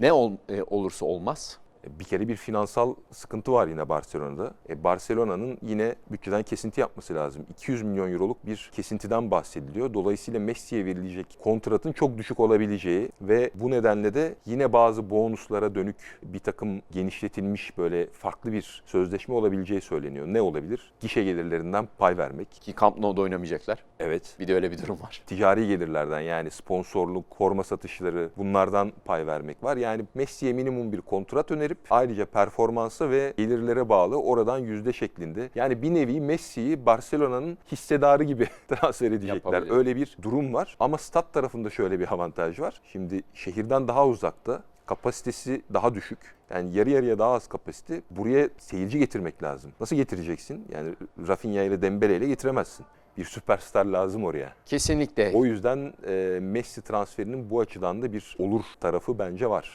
Ne ol- e, olursa olmaz. Bir kere bir finansal sıkıntı var yine Barcelona'da. E, Barcelona'nın yine bütçeden kesinti yapması lazım. 200 milyon euroluk bir kesintiden bahsediliyor. Dolayısıyla Messi'ye verilecek kontratın çok düşük olabileceği ve bu nedenle de yine bazı bonuslara dönük bir takım genişletilmiş böyle farklı bir sözleşme olabileceği söyleniyor. Ne olabilir? Gişe gelirlerinden pay vermek. Ki Camp Nou'da oynamayacaklar. Evet. Bir de öyle bir durum var. ticari gelirlerden yani sponsorluk, koruma satışları bunlardan pay vermek var. Yani Messi'ye minimum bir kontrat önerip ayrıca performansa ve gelirlere bağlı oradan yüzde şeklinde. Yani bir nevi Messi'yi Barcelona'nın hissedarı gibi transfer edecekler. Yapabilir. Öyle bir durum var. Ama stat tarafında şöyle bir avantaj var. Şimdi şehirden daha uzakta kapasitesi daha düşük. Yani yarı yarıya daha az kapasite. Buraya seyirci getirmek lazım. Nasıl getireceksin? Yani Rafinha ile Dembele ile getiremezsin. Bir süperstar lazım oraya. Kesinlikle. O yüzden e, Messi transferinin bu açıdan da bir olur tarafı bence var.